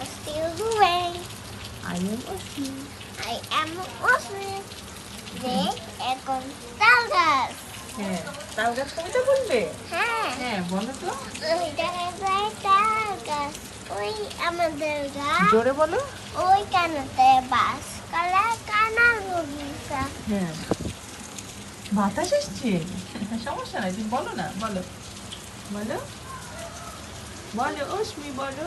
I'm still doing. I am Ashmi I am Muslim. যে এখন তাল গাছ হ্যাঁ তাল গাছ কবিতা বলবে? হ্যাঁ। হ্যাঁ বলো তো। ওই জায়গায় তাল গাছ ওই আমাদের গাছ। জোরে বলো। ওই কানাতে বাস কালা হ্যাঁ। বাতাস এসছে? সমস্যা নাই তুমি বলো না বলো। বলো। বলো অশ্মি বলো।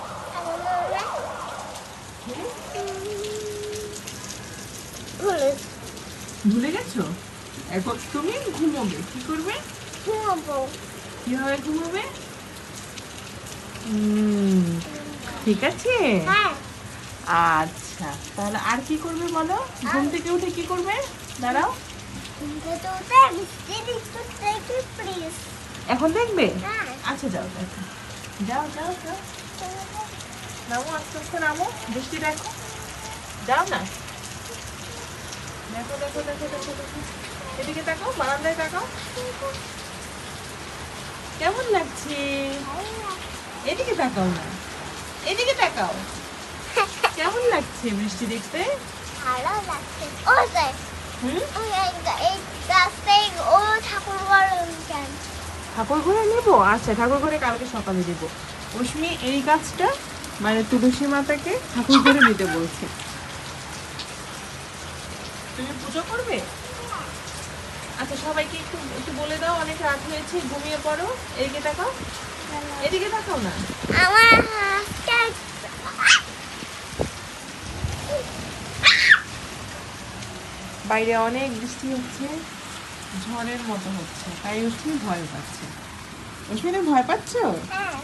ভুলে ভুলে গেছো? এখন তুমি ঘুমোবে কি করবে? ঘুমাবো। কীভাবে ঘুমোবে? ঠিক আছে? হ্যাঁ। আচ্ছা তাহলে আর কি করবে বলো? ঘুম থেকে উঠে কি করবে? দাঁড়াও। এখন দেখবে? হ্যাঁ। আচ্ছা যাও দেখো। যাও যাও যাও। নামো আস্তে আস্তে নামো। বৃষ্টি দেখো। যাও না। দেখো দেখো দেখো দেখো দেখো। এদিকে তাকাও বারান্দায় তাকাও। কেমন লাগছে? এদিকে তাকাও না। এদিকে তাকাও। কেমন লাগছে বৃষ্টি দেখতে? ভালো লাগছে। ও ঠাকুর ঘরে নেব? আচ্ছা ঠাকুর ঘরে কালকে সকালে দেবো। অশ্মি এই গাছটা মানে তুলসী মাতাকে ঠাকুর ঘরে নিতে বলছে। তুমি পুজো করবে? আচ্ছা সবাইকে একটু একটু বলে দাও, অনেক রাত হয়েছে, ঘুমিয়ে পড়ো। এদিকে তাকাও। এদিকে তাকাও না। বাইরে অনেক বৃষ্টি হচ্ছে, ঝড়ের মতো হচ্ছে, তাই অশ্মি ভয় পাচ্ছে। অশ্মি ভয় পাচ্ছ?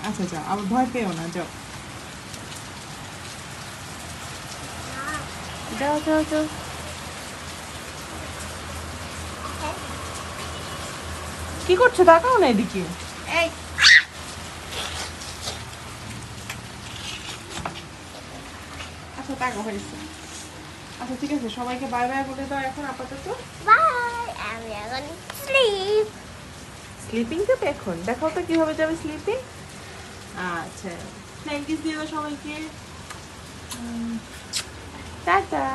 আচ্ছা যাও, আবার ভয় পেও না, যাও। যাও যাও যাও। কি করছ? তাকাও না এদিকে। এই। আচ্ছা তাকাও হয়েছে। আচ্ছা ঠিক আছে সবাইকে বাই বাই বলে দাও এখন আপাতত। বাই আমি এখন স্লিপ স্লিপিং যাবে এখন। দেখাও তো কীভাবে যাবে স্লিপিং আচ্ছা থ্যাংক ইউ দিয়ে সবাইকে। টাটা।